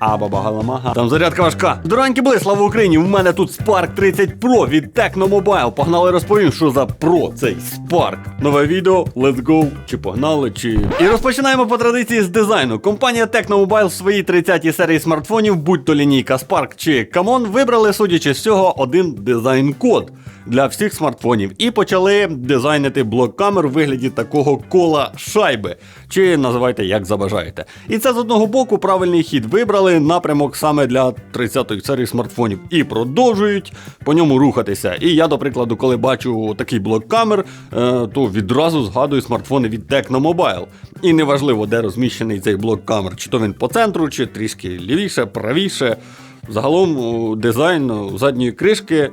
Абабагаламага. Там зарядка важка. Здоровенькі були, слава Україні! У мене тут Spark 30 Pro від Technomobile. Погнали розповім, що за Pro цей Spark. Нове відео, let's go. Чи погнали, чи. І розпочинаємо по традиції з дизайну. Компанія Technomobile в своїй 30-й серії смартфонів, будь то лінійка Spark чи Camon, вибрали, судячи з всього, один дизайн-код для всіх смартфонів і почали дизайнити блок камер у вигляді такого кола шайби, чи називайте як забажаєте. І це з одного боку правильний хід. Вибрали напрямок саме для 30-ї серії смартфонів і продовжують по ньому рухатися. І я, до прикладу, коли бачу такий блок камер, е, то відразу згадую смартфони від Technomobile. І неважливо, де розміщений цей блок камер, чи то він по центру, чи трішки лівіше, правіше. Загалом дизайн задньої кришки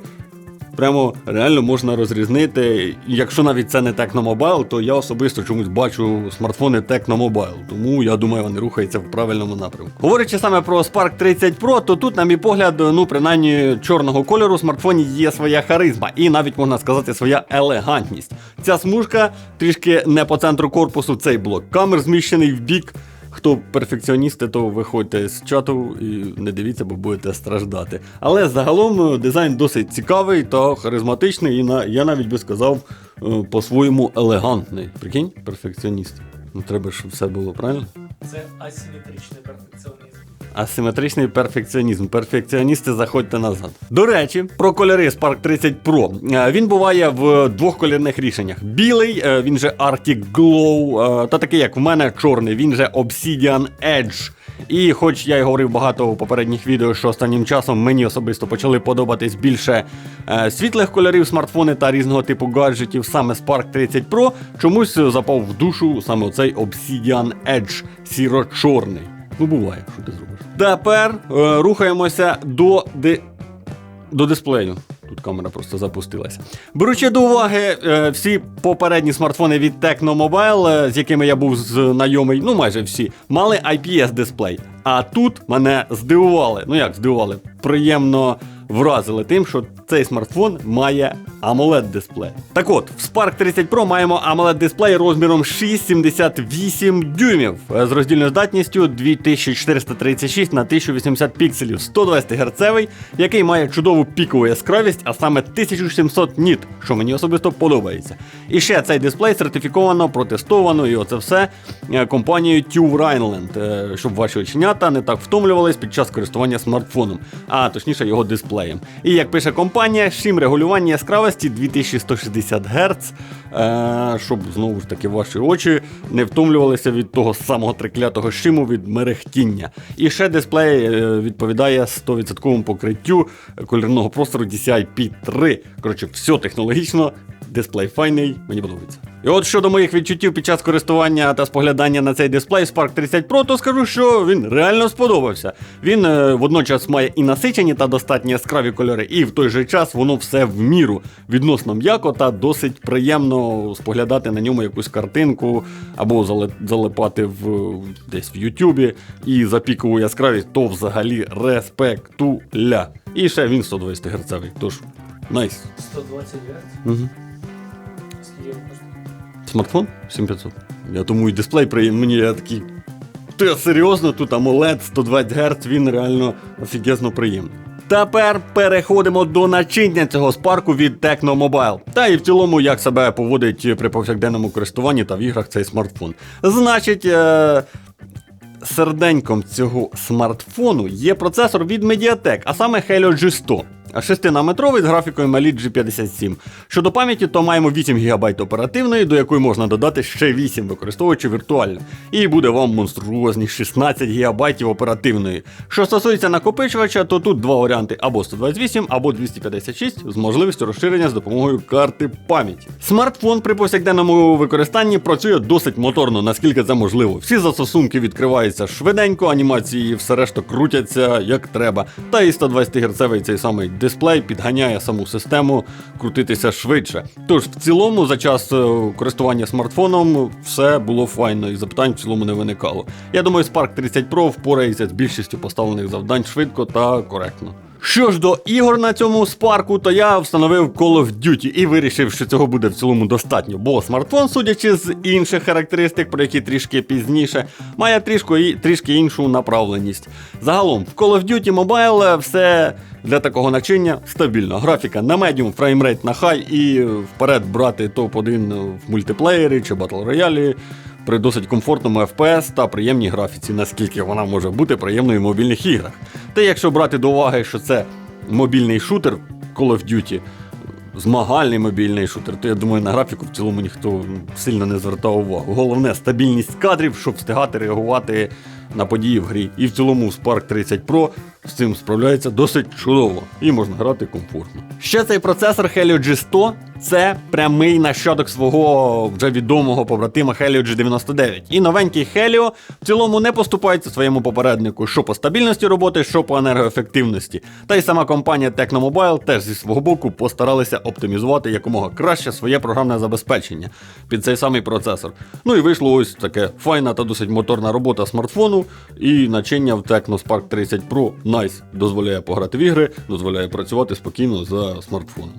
прямо реально можна розрізнити. Якщо навіть це не Technomobile, то я особисто чомусь бачу смартфони Technomobile, тому я думаю, вони рухаються в правильному напрямку. Говорячи саме про Spark 30 Pro, то тут, на мій погляд, ну принаймні чорного кольору у смартфоні є своя харизма, і навіть можна сказати, своя елегантність. Ця смужка трішки не по центру корпусу, цей блок камер зміщений в бік. Хто перфекціоністи, то виходьте з чату і не дивіться, бо будете страждати. Але загалом е, дизайн досить цікавий та харизматичний, і на, я навіть би сказав, е, по-своєму елегантний. Прикинь, перфекціоніст. Ну треба, щоб все було правильно. Це асиметричний перфекціонізм. Асиметричний перфекціонізм. Перфекціоністи, заходьте назад. До речі, про кольори Spark 30 Pro. Е, Він буває в двох кольорних рішеннях: білий, е, він же Arctic Glow, е, та такий, як в мене, чорний, він же Obsidian Edge. І хоч я й говорив багато у попередніх відео, що останнім часом мені особисто почали подобатись більше е, світлих кольорів смартфони та різного типу гаджетів, саме Spark 30 Pro, чомусь запав в душу саме оцей Obsidian Edge сіро-чорний. Ну, буває, що ти зробиш. Тепер е, рухаємося до, ди... до дисплею. Тут камера просто запустилася. Беручи до уваги е, всі попередні смартфони від Technomobile, е, з якими я був знайомий, ну майже всі, мали IPS дисплей. А тут мене здивували. Ну як здивували? Приємно вразили тим, що цей смартфон має AMOLED дисплей. Так от, в Spark 30 Pro маємо AMOLED дисплей розміром 6,78 дюймів з роздільною здатністю 2436 на 1080 пікселів, 120 Гц, який має чудову пікову яскравість, а саме 1700 ніт, що мені особисто подобається. І ще цей дисплей сертифіковано, протестовано, і оце все е, компанією TUV Rhineland, е, щоб ваші оченята не так втомлювались під час користування смартфоном, а точніше його дисплеєм. І як пише компанія, шим регулювання яскравості 2160 Гц, е, щоб знову ж таки ваші очі не втомлювалися від того самого триклятого шиму від мерехтіння. І ще дисплей е, відповідає 100% покриттю кольорного простору DCI P3. Коротше, все технологічно, дисплей файний, мені подобається. І от щодо моїх відчуттів під час користування та споглядання на цей дисплей Spark 30 Pro, то скажу, що він реально сподобався. Він е, водночас має і насичені та достатньо яскраві кольори, і в той же час воно все в міру відносно м'яко та досить приємно споглядати на ньому якусь картинку або залипати в десь в Ютубі і за пікову яскравість, то взагалі респектуля. І ще він 120 Гц, тож найс. 120 Гц. Угу. Смартфон 7500. Я тому і дисплей приємний. Мені я такий. Ти серйозно, тут AMOLED 120 Гц, він реально офігезно приємний. Тепер переходимо до начиння цього спарку від Technomobile. Та і в цілому, як себе поводить при повсякденному користуванні та в іграх цей смартфон. Значить, е- серденьком цього смартфону є процесор від Mediatek, а саме Helio G100. 6-наметровий з графікою Mali G57. Щодо пам'яті, то маємо 8 ГБ оперативної, до якої можна додати ще 8, використовуючи віртуально. І буде вам монструозні 16 ГБ оперативної. Що стосується накопичувача, то тут два варіанти: або 128, або 256 з можливістю розширення з допомогою карти пам'яті. Смартфон при повсякденному використанні працює досить моторно, наскільки це можливо. Всі застосунки відкриваються швиденько, анімації все решта крутяться як треба. Та і 120 Гц цей самий дисплей підганяє саму систему крутитися швидше. Тож в цілому за час е, користування смартфоном все було файно і запитань в цілому не виникало. Я думаю, Spark 30 Pro впорається з більшістю поставлених завдань швидко та коректно. Що ж до ігор на цьому спарку, то я встановив Call of Duty і вирішив, що цього буде в цілому достатньо, бо смартфон, судячи з інших характеристик, про які трішки пізніше, має трішки, трішки іншу направленість. Загалом, в Call of Duty Mobile все для такого начиння стабільно. Графіка на медіум, фреймрейт на хай і вперед брати топ-1 в мультиплеєрі чи батл роялі при досить комфортному FPS та приємній графіці, наскільки вона може бути приємною в мобільних іграх. Та якщо брати до уваги, що це мобільний шутер Call of Duty, змагальний мобільний шутер, то я думаю, на графіку в цілому ніхто сильно не звертав увагу. Головне стабільність кадрів, щоб встигати реагувати на події в грі. І в цілому Spark 30 Pro з цим справляється досить чудово і можна грати комфортно. Ще цей процесор Helio G100 це прямий нащадок свого вже відомого побратима Helio G99. І новенький Helio в цілому не поступається своєму попереднику, що по стабільності роботи, що по енергоефективності. Та й сама компанія Technomobile теж зі свого боку постаралися оптимізувати якомога краще своє програмне забезпечення під цей самий процесор. Ну і вийшло ось таке файна та досить моторна робота смартфону і начиння в Tecno Spark 30 Pro Nice дозволяє пограти в ігри, дозволяє працювати спокійно за смартфоном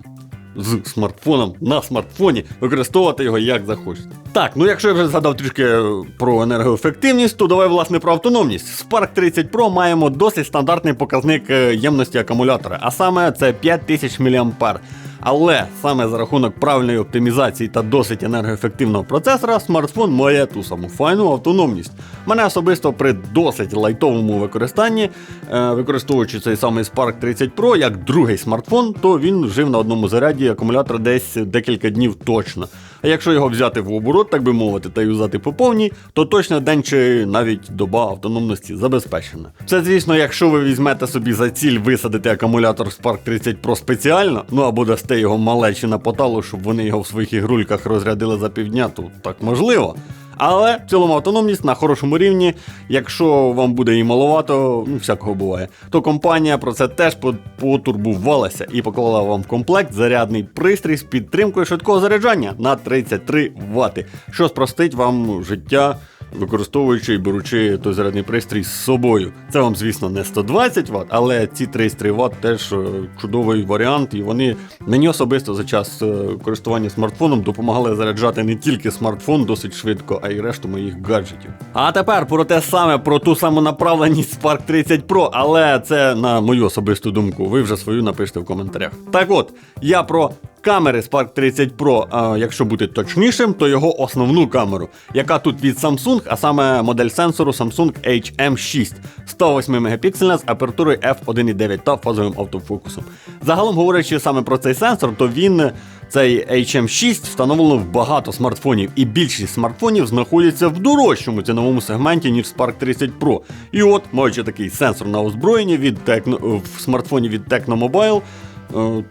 з смартфоном на смартфоні, використовувати його як захочете. Так, ну якщо я вже згадав трішки е, про енергоефективність, то давай власне про автономність. Spark 30 Pro маємо досить стандартний показник е, ємності акумулятора, а саме це 5000 мА. Але саме за рахунок правильної оптимізації та досить енергоефективного процесора смартфон має ту саму файну автономність. Мене особисто при досить лайтовому використанні, е, використовуючи цей самий Spark 30 Pro як другий смартфон, то він жив на одному заряді акумулятора десь декілька днів точно. А якщо його взяти в оборот, так би мовити, та юзати по повній, то точно день чи навіть доба автономності забезпечена. Це, звісно, якщо ви візьмете собі за ціль висадити акумулятор Spark 30 Pro спеціально, ну або дасте його малечі на поталу, щоб вони його в своїх ігрульках розрядили за півдня, то так можливо. Але в цілому автономність на хорошому рівні. Якщо вам буде і маловато, ну всякого буває, то компанія про це теж по- потурбувалася і поклала вам в комплект зарядний пристрій з підтримкою швидкого заряджання на 33 Вт, що спростить вам життя. Використовуючи і беручи той зарядний пристрій з собою. Це вам, звісно, не 120 Вт, але ці 33 Вт теж е, чудовий варіант, і вони мені особисто за час е, користування смартфоном допомагали заряджати не тільки смартфон досить швидко, а й решту моїх гаджетів. А тепер про те саме, про ту саму направленість Spark 30 Pro, але це на мою особисту думку. Ви вже свою напишете в коментарях. Так от, я про камери Spark 30 Pro, а якщо бути точнішим, то його основну камеру, яка тут від Samsung, а саме модель сенсору Samsung HM6, 108 мегапіксельна з апертурою f1.9 та фазовим автофокусом. Загалом говорячи саме про цей сенсор, то він. Цей HM6 встановлено в багато смартфонів, і більшість смартфонів знаходяться в дорожчому ціновому сегменті, ніж Spark 30 Pro. І от, маючи такий сенсор на озброєнні від Tecno, в смартфоні від Tecno Mobile, е,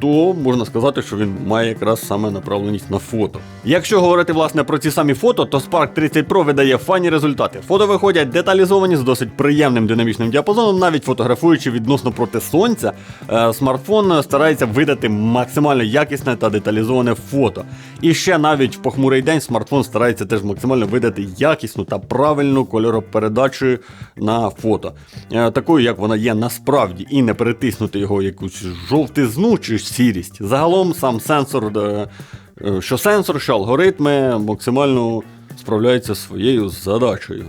то можна сказати, що він має якраз саме направленість на фото. Якщо говорити власне про ці самі фото, то Spark 30 Pro видає файні результати. Фото виходять деталізовані з досить приємним динамічним діапазоном, навіть фотографуючи відносно проти сонця, е, смартфон старається видати максимально якісне та деталізоване фото. І ще навіть в похмурий день смартфон старається теж максимально видати якісну та правильну кольоропередачу на фото, е, такою, як вона є насправді, і не перетиснути його якусь жовтизну чи сірість. Загалом сам сенсор, е, е, що сенсор, що алгоритми максимально справляються своєю задачею.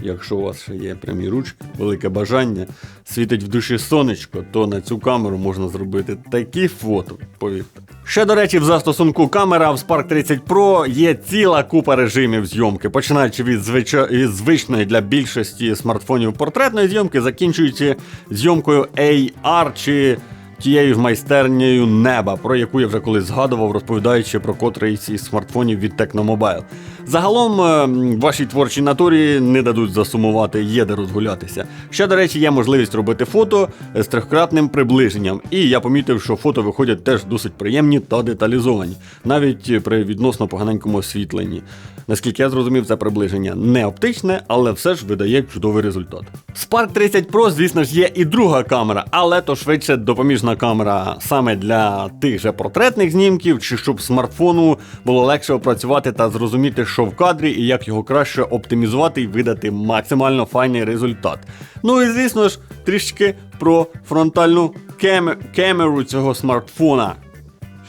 Якщо у вас ще є прямі ручки, велике бажання, світить в душі сонечко, то на цю камеру можна зробити такі фото, повірте. Ще, до речі, в застосунку камера в Spark 30 Pro є ціла купа режимів зйомки, починаючи від, звича... від звичної для більшості смартфонів портретної зйомки, закінчуючи зйомкою AR чи тією ж майстернею неба, про яку я вже колись згадував, розповідаючи про котрий із смартфонів від Tecnomobile. Загалом е, вашій творчій натурі не дадуть засумувати, є де розгулятися. Ще, до речі, є можливість робити фото з трьохкратним приближенням, і я помітив, що фото виходять теж досить приємні та деталізовані, навіть при відносно поганенькому освітленні. Наскільки я зрозумів, це приближення не оптичне, але все ж видає чудовий результат. Spark 30 Pro, звісно ж, є і друга камера, але то швидше допоміжна камера саме для тих же портретних знімків, чи щоб смартфону було легше опрацювати та зрозуміти, що в кадрі і як його краще оптимізувати і видати максимально файний результат. Ну і звісно ж, трішки про фронтальну кем- камеру цього смартфона.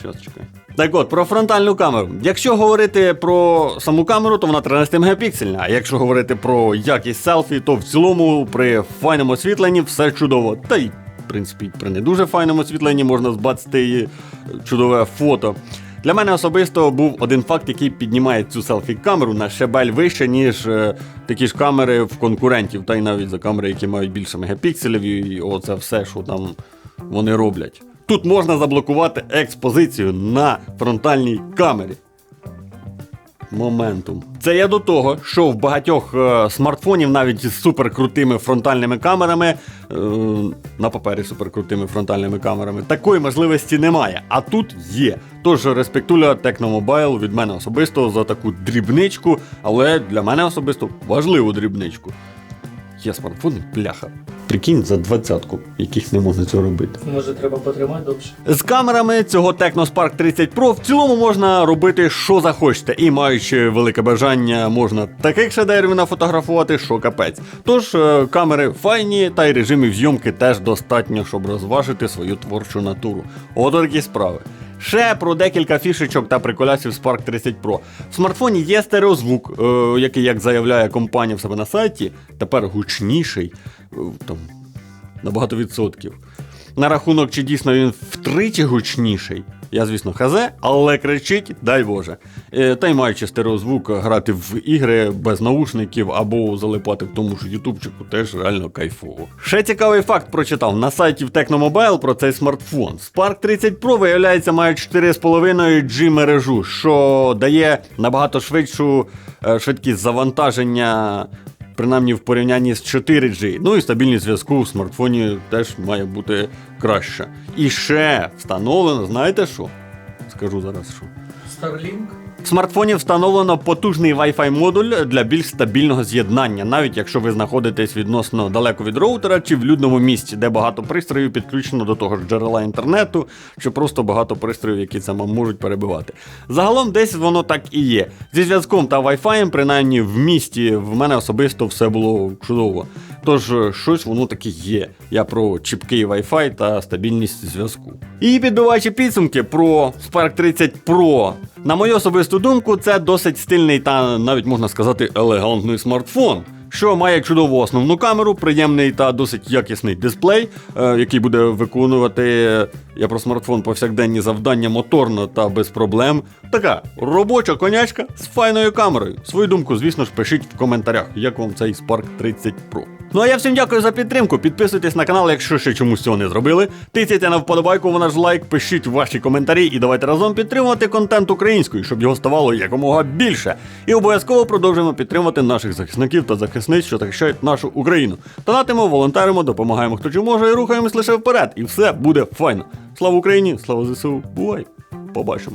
Щас чекай. Так от, про фронтальну камеру. Якщо говорити про саму камеру, то вона 13 мегапіксельна. А якщо говорити про якість селфі, то в цілому при файному освітленні все чудово. Та й, в принципі, при не дуже файному освітленні можна збацати і чудове фото. Для мене особисто був один факт, який піднімає цю селфі-камеру на щебель вище, ніж е, такі ж камери в конкурентів, та й навіть за камери, які мають більше мегапікселів, і оце все, що там вони роблять. Тут можна заблокувати експозицію на фронтальній камері. Моментум. Це я до того, що в багатьох е, смартфонів, навіть з суперкрутими фронтальними камерами, е, на папері суперкрутими фронтальними камерами, такої можливості немає. А тут є. Тож респектуля Tecnomobile від мене особисто за таку дрібничку, але для мене особисто важливу дрібничку. Є смартфони, пляха. Прикинь, за двадцятку, яких не можна цього робити. Може треба потримати довше. З камерами цього Technospark 30 Pro в цілому можна робити, що захочете, і маючи велике бажання, можна таких шедеврів нафотографувати, що капець. Тож е, камери файні, та й режимів зйомки теж достатньо, щоб розважити свою творчу натуру. От такі справи. Ще про декілька фішечок та приколясів Spark 30 Pro. В смартфоні є стереозвук, е, який, як заявляє компанія в себе на сайті, тепер гучніший. е, там, на багато відсотків. На рахунок, чи дійсно він втричі гучніший, я, звісно, хазе, але кричить, дай Боже. Е, Та й маючи стереозвук, грати в ігри без наушників або залипати в тому ж ютубчику теж реально кайфово. Ще цікавий факт прочитав на сайті в Technomobile про цей смартфон. Spark 30 Pro, виявляється, має 4,5 G мережу, що дає набагато швидшу е, швидкість завантаження принаймні в порівнянні з 4G. Ну і стабільність зв'язку в смартфоні теж має бути краще. І ще встановлено, знаєте що? Скажу зараз що. Starlink. В смартфоні встановлено потужний Wi-Fi модуль для більш стабільного з'єднання, навіть якщо ви знаходитесь відносно далеко від роутера чи в людному місці, де багато пристроїв підключено до того ж джерела інтернету, чи просто багато пристроїв, які це можуть перебивати. Загалом десь воно так і є. Зі зв'язком та Wi-Fi, принаймні в місті, в мене особисто все було чудово. Тож е, щось воно таки є. Я про чіпкий Wi-Fi та стабільність зв'язку. І підбиваючи підсумки про Spark 30 Pro, на мою особисту думку, це досить стильний та навіть можна сказати елегантний смартфон. Що має чудову основну камеру, приємний та досить якісний дисплей, е, який буде виконувати я про смартфон повсякденні завдання моторно та без проблем. Така робоча конячка з файною камерою. Свою думку, звісно ж, пишіть в коментарях, як вам цей Spark 30 Pro. Ну а я всім дякую за підтримку. Підписуйтесь на канал, якщо ще чомусь цього не зробили. Тицяйте на вподобайку, вона ж лайк, пишіть ваші коментарі і давайте разом підтримувати контент українською, щоб його ставало якомога більше. І обов'язково продовжуємо підтримувати наших захисників та захисниць, що захищають нашу Україну. Донатимо, волонтеримо, допомагаємо хто чи може і рухаємось лише вперед. І все буде файно. Слава Україні! Слава ЗСУ! Бувай! Побачимо!